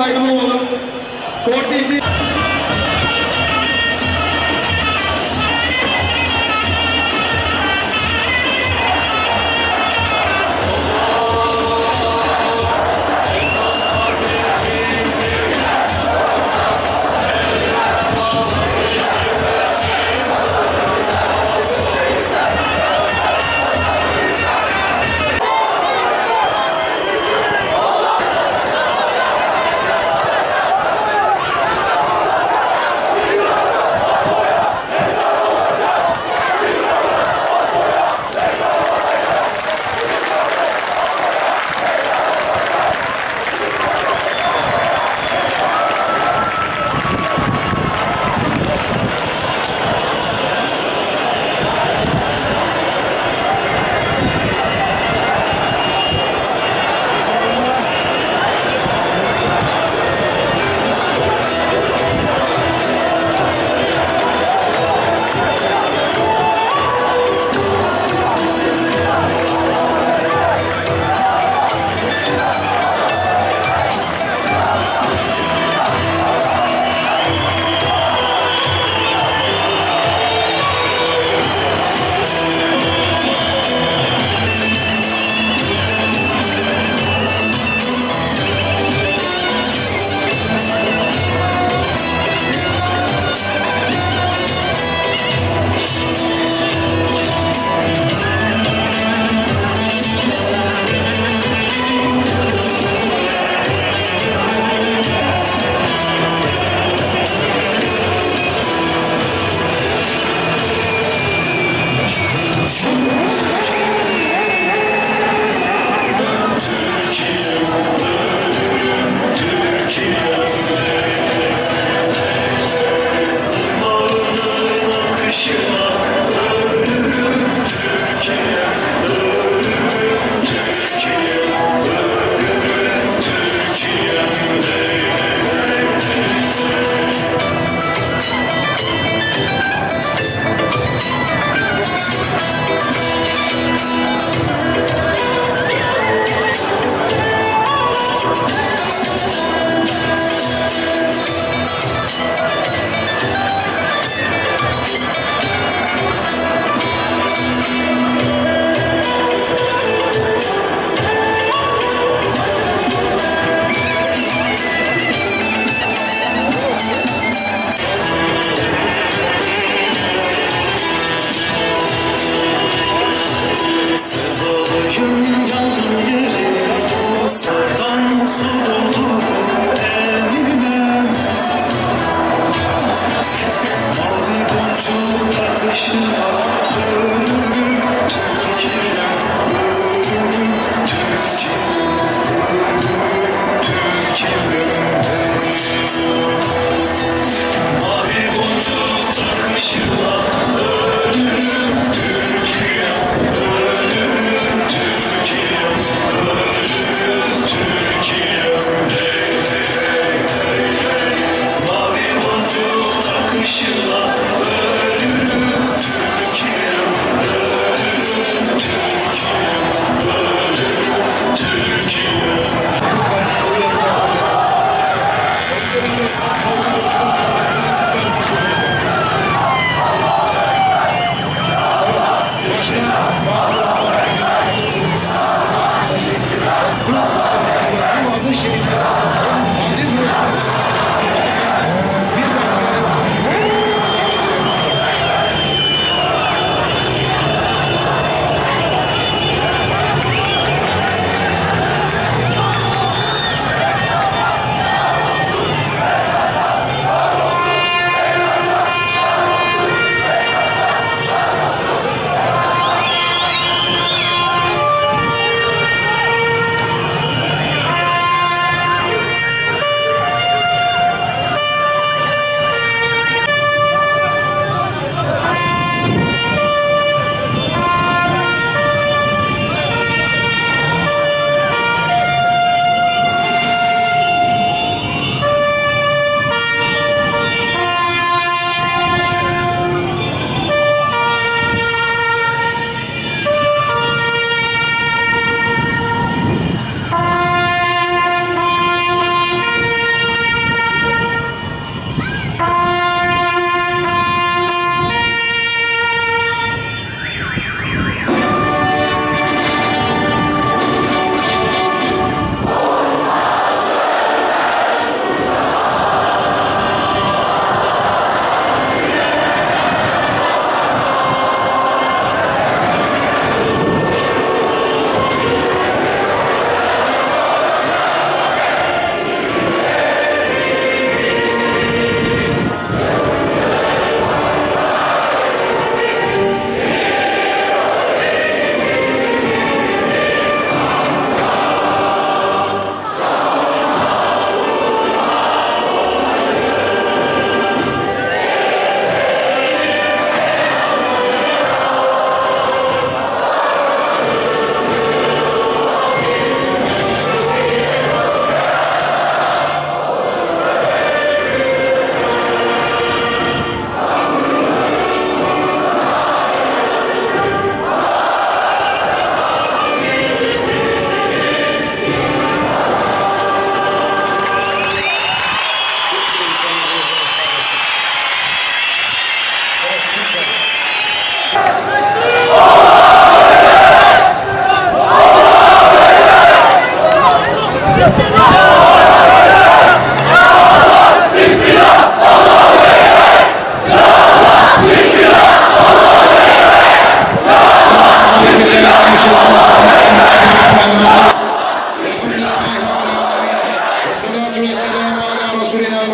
साइड में कोर्ट की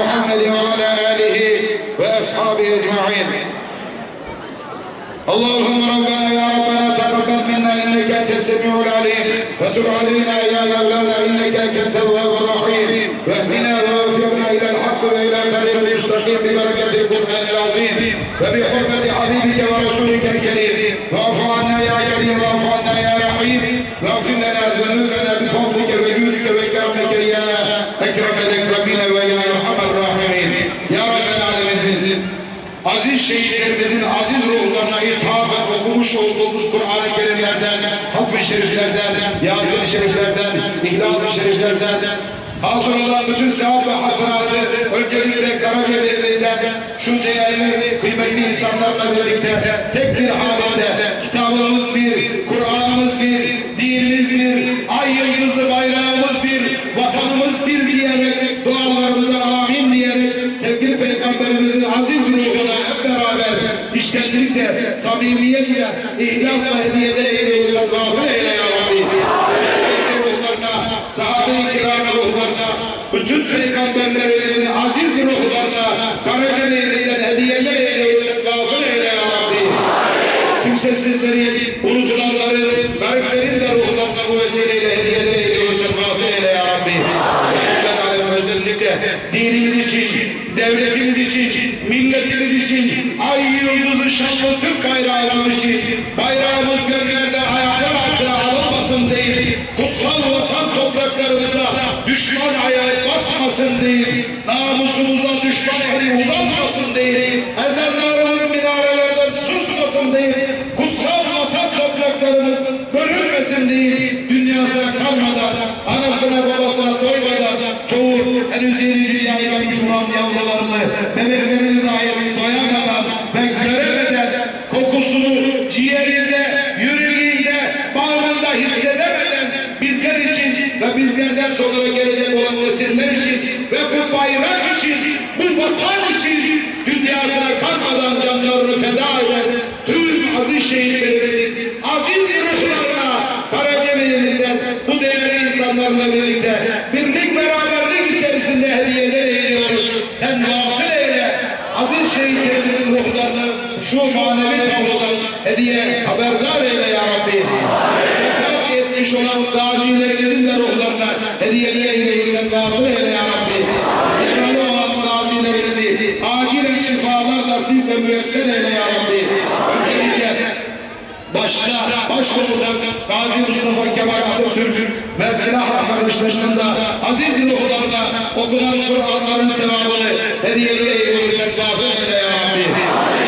محمد وعلى آله وأصحابه أجمعين. اللهم ربنا يا ربنا تقبل منا إنك أنت السميع العليم وتب علينا يا مولانا إنك أنت التواب الرحيم. واهدنا ووفقنا إلى الحق وإلى طريق المستقيم ببركة القرآن العظيم. وبحرمة حبيبك ورسولك الكريم. واعف عنا يا كريم واعف عنا يا رحيم. واغفر لنا ذنوبنا بفضلك وجودك. Aziz şehitlerimizin aziz ruhlarına ithafen okumuş olduğumuz Kur'an-ı Kerimlerden, hatm-ı şeriflerden, yazılı şeriflerden, ihlas-ı şeriflerden, hasıl olan bütün sevap ve hasenatı öncelikle Karaca Devri'den şu değerli, kıymetli insanlarla birlikte tek ihlasla hediyeler eyleyin vasıl eyle ya Rabbi. ruhlarına, sahabe-i kiram ruhlarına, bütün peygamberlerimizin aziz ruhlarına Karaca Beyliği'nden hediyeler eyleyin vasıl eyle ya Rabbi. Kimsesizlerin, unutulanların, gariplerin de ruhlarına bu vesileyle hediyeler eyleyin vasıl eyle ya Rabbi. Rabbel Alem özellikle dinimiz için, devletimiz için, milletimiz için, ay yıldızı şanlı Türk henüz yeni dünyaya gelmiş olan yavrularını, bebeklerini dahi doyamadan ve göremeden, kokusunu ciğerinde, yüreğinde, bağrında hissedemeden bizler için ve bizlerden sonra gelecek olan nesiller için ve bu bayrak için, bu vatan için dünyasına kalmadan canlarını feda eden tüm aziz şehitlerimizin tablodan hediye haberdar eyle ya Rabbi. Vefat etmiş olan gazilerimizin de ruhlarına hediyeler eyle sen vasıl eyle ya Rabbi. Yaralı olan gazilerimizi acilen şifalar nasip ve müyesser eyle ya Rabbi. Öncelikle başta başkomutan Gazi Mustafa Kemal Atatürk'ün ve silah arkadaşlarının da aziz ruhlarına okunan Kur'anların sevabını hediyeyle ediyoruz sevdası eyle ya Rabbi.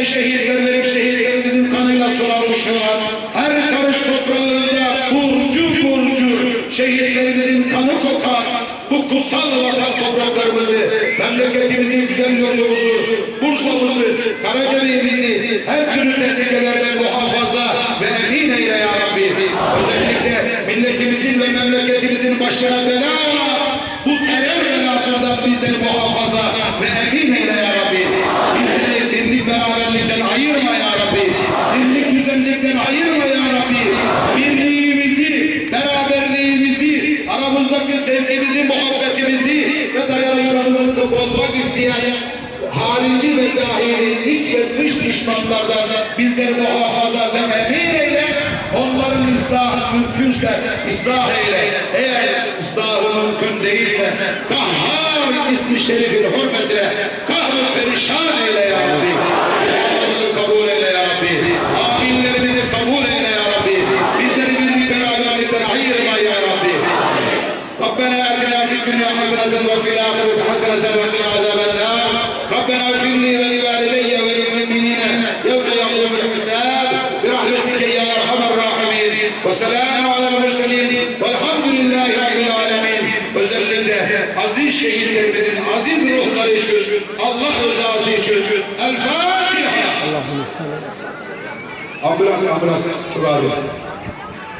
Nice şehitler verip şehitlerimizin kanıyla sulanmış olan her karış toprağında burcu burcu şehitlerimizin kanı kokan bu kutsal vatan topraklarımızı, memleketimizin güzel yolumuzu, Bursa'mızı, Karacabeyimizi her türlü tehlikelerden muhafaza ve emin eyle ya Rabbi. Özellikle milletimizin ve memleketimizin başına bela bu terör belasından bizleri muhafaza mümkünse ıslah eyle. Eğer ıslahı mümkün değilse kahhar ismi şerifin hürmetine kahrı perişan eyle ya Rabbi. Şehitlerimizin aziz ruhları için Allah rızası için El Fatiha. Ambulans ambulans. Çok ağır.